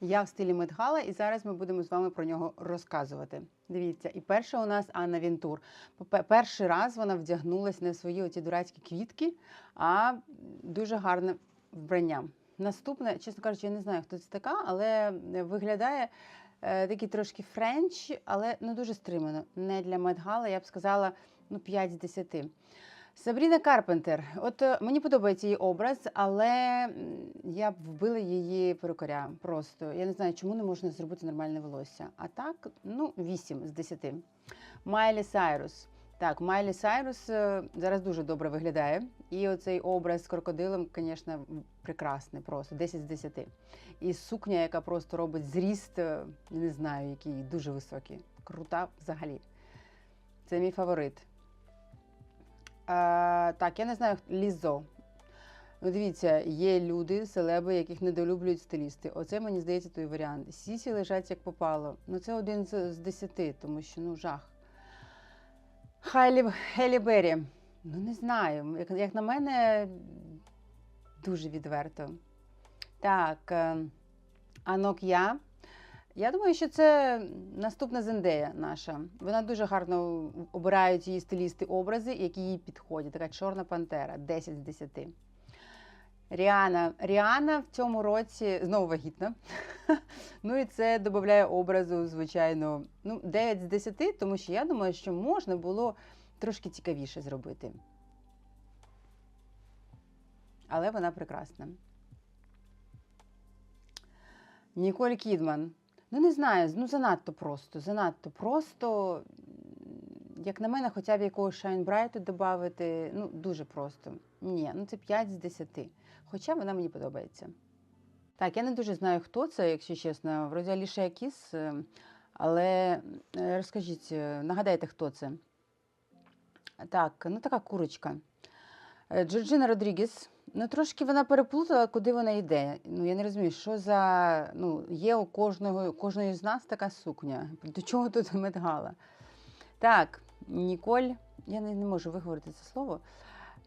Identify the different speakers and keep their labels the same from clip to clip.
Speaker 1: Я в стилі Медгала, і зараз ми будемо з вами про нього розказувати. Дивіться, і перша у нас Анна Вінтур. Перший раз вона вдягнулась не в свої оці дурацькі квітки, а дуже гарне вбрання. Наступне, чесно кажучи, я не знаю, хто це така, але виглядає е, такий трошки френч, але ну дуже стримано. Не для Медгала, я б сказала, ну 5 з 10. Сабріна Карпентер. От е, мені подобається її образ, але я б вбила її перукаря. Просто я не знаю, чому не можна зробити нормальне волосся. А так, ну, 8 з 10. Майлі Сайрус. Так, Майлі Сайрус е, зараз дуже добре виглядає. І оцей образ з крокодилом, звісно, прекрасний, просто 10 з 10. І сукня, яка просто робить зріст, е, не знаю, який дуже високий. Крута взагалі. Це мій фаворит. А, так, я не знаю, Лізо. Ну, дивіться, є люди, селеби, яких недолюблюють стилісти. Оце мені здається той варіант. Сісі лежать як попало. Ну, це один з, з десяти, тому що ну жах. Хайлі Хелі Беррі. Ну, не знаю. Як, як на мене, дуже відверто. Так, е, Анок Я. Я думаю, що це наступна Зендея наша. Вона дуже гарно обирають її стилісти образи, які їй підходять. Така чорна пантера, 10 з 10. Ріана. Ріана в цьому році знову вагітна. ну і це додає образу, звичайно, ну, 9 з 10, тому що я думаю, що можна було трошки цікавіше зробити. Але вона прекрасна. Ніколь Кідман. Ну, не знаю, ну занадто просто. Занадто просто. Як на мене, хоча б якогось Шайнбрайту додати, ну, дуже просто. Ні, ну це 5 з 10. Хоча вона мені подобається. Так, я не дуже знаю, хто це, якщо чесно. Вроді Аліша Кіс, але е, розкажіть, е, нагадайте, хто це. Так, ну така курочка. Е, Джорджина Родрігес. Ну, трошки вона переплутала, куди вона йде. Ну, я не розумію, що за. Ну, є у кожного, кожної з нас така сукня. До чого тут медгала? Так, Ніколь, я не, не можу виговорити це слово.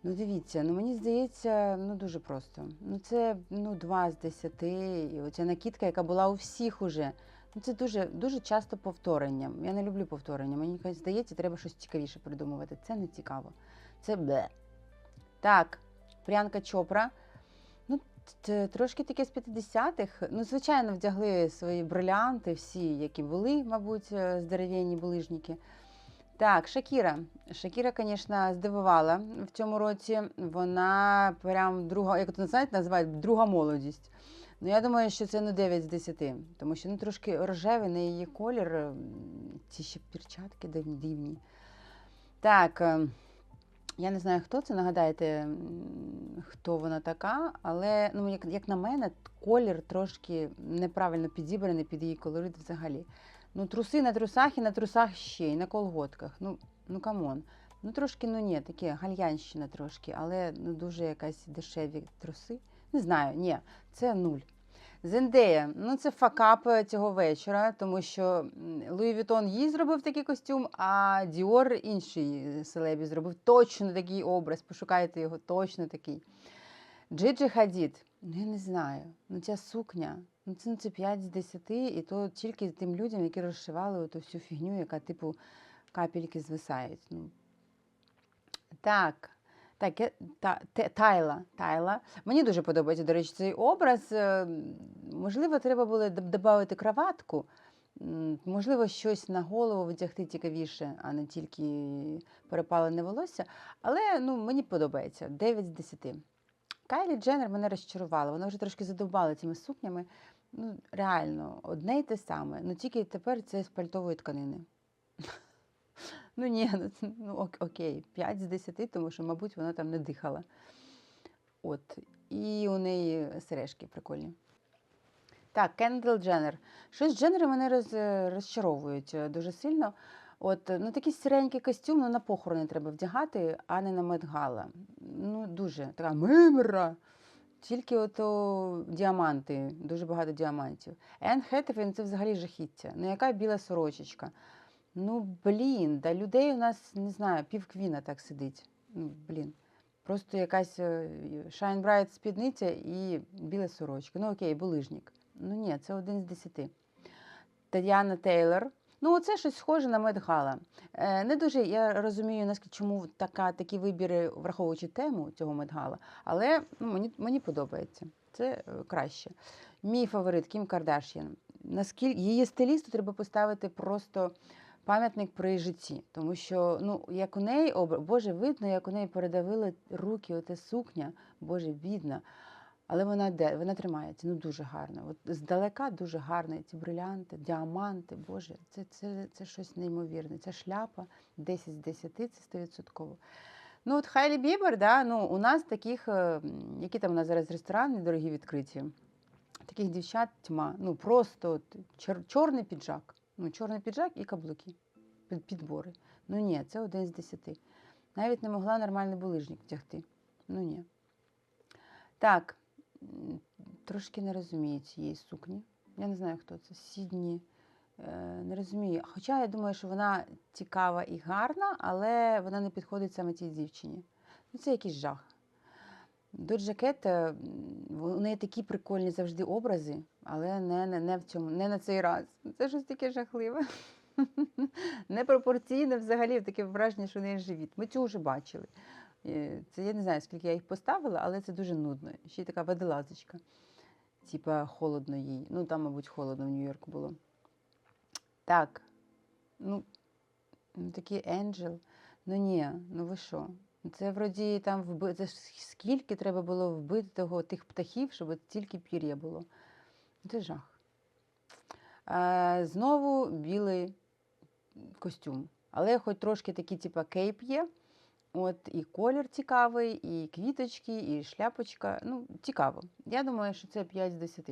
Speaker 1: Ну, дивіться, ну мені здається, ну дуже просто. Ну, це ну, 2 з 10. І оця накидка, яка була у всіх уже. Ну, це дуже, дуже часто повторення. Я не люблю повторення. Мені здається, треба щось цікавіше придумувати. Це не цікаво. Це бе. Так, Прянка Чопра. Ну, трошки таке з 50-х. Ну, звичайно, вдягли свої брилянти, всі, які були, мабуть, е, здоровенні булижники. Так, Шакіра. Шакіра, звісно, здивувала в цьому році. Вона прям друга, як то знаєте, називають друга молодість. Ну, я думаю, що це ну 9 з 10, тому що ну, трошки рожевий на її колір. Ці ще перчатки дивні. Так, е, я не знаю, хто це, нагадайте, м, хто вона така, але ну, як, як на мене, колір трошки неправильно підібраний під її колорит взагалі. Ну, труси на трусах і на трусах ще, і на колготках. Ну, ну камон. Ну, трошки, ну ні, таке гальянщина трошки, але ну, дуже якась дешеві труси. Не знаю, ні, це нуль. Зендея, ну це факап е, цього вечора, тому що Луї Вітон їй зробив такий костюм, а Діор інший селебі зробив точно такий образ. Пошукайте його, точно такий. Джиджи Хадід, ну я не знаю. Ну ця сукня, ну це, ну, це 5 з 10, і то тільки тим людям, які розшивали ту всю фігню, яка типу капельки звисають. Ну. Так. Так, я, та, те- Тайла, Тайла. Мені дуже подобається, до речі, цей образ. Е, Можливо, треба було додати краватку. Можливо, щось на голову вдягти цікавіше, а не тільки перепалене волосся. Але ну, мені подобається 9 з 10. Кайлі Дженнер мене розчарувала. Вона вже трошки задовбала цими сукнями. Ну, реально, одне й те саме. Ну тільки тепер це з пальтової тканини. Ну ні, ну, ну ок- окей, 5 з 10, тому що, мабуть, вона там не дихала. От. І у неї сережки прикольні. Так, Кендл Дженнер. Щось Дженнери мене роз, розчаровують е, дуже сильно. От, е, ну, такий сиренький костюм ну, на похорони треба вдягати, а не на медгала. Ну, дуже така мимра. Тільки ото діаманти, дуже багато діамантів. Енн Хеттерфін це взагалі жахіття. Ну, яка біла сорочечка. Ну, блін, да людей у нас, не знаю, півквіна так сидить. Ну, блін. Просто якась Shine Bright спідниця і біла сорочка. Ну окей, булижник. Ну ні, це один з десяти. Тетяна Тейлор. Ну, це щось схоже на Медгала. Е, не дуже я розумію, наскільки чому така, такі вибіри, враховуючи тему цього Медгала, але ну, мені, мені подобається. Це е, краще. Мій фаворит Кім Кардаш'ян. Наскільки її стилісту треба поставити просто пам'ятник при житті, тому що ну як у неї Боже, видно, як у неї передавили руки, оте сукня, Боже, бідна. Але вона де вона тримається, ну дуже гарно. От здалека дуже гарно. Ці брилянти, діаманти, Боже, це, це, це щось неймовірне. Ця шляпа 10 з 10, це 100%. Ну, от Хайлі Бібер, да, ну, у нас таких, е, які там у нас зараз ресторани дорогі відкриті, таких дівчат тьма. Ну, просто от, чор, чорний піджак. Ну, чорний піджак і каблуки, під, підбори. Ну ні, це один з десяти. Навіть не могла нормальний булижник вдягти. Ну ні. Так, трошки не розумію цієї сукні. Я не знаю, хто це. Сідні. Е, Не розумію. Хоча я думаю, що вона цікава і гарна, але вона не підходить саме цій дівчині. Ну, це якийсь жах. До Джакет, е, у неї такі прикольні завжди образи, але не, не, не в цьому, не на цей раз. Це щось таке жахливе. Непропорційне взагалі таке враження, що у неї живіт. Ми цю вже бачили. Е, Це я не знаю, скільки я їх поставила, але це дуже нудно. Ще й така водолазочка. Типа холодно їй. Ну, там, мабуть, холодно в Нью-Йорку було. Так. Ну, ну такий Енджел. Ну ні, ну ви що? Це вроді там вби... це скільки треба було вбити того, тих птахів, щоб тільки пір'я було. Це жах. А, знову білий костюм. Але хоч трошки такий, типа, кейп є. От і колір цікавий, і квіточки, і шляпочка. Ну, цікаво. Я думаю, що це 5 з 10.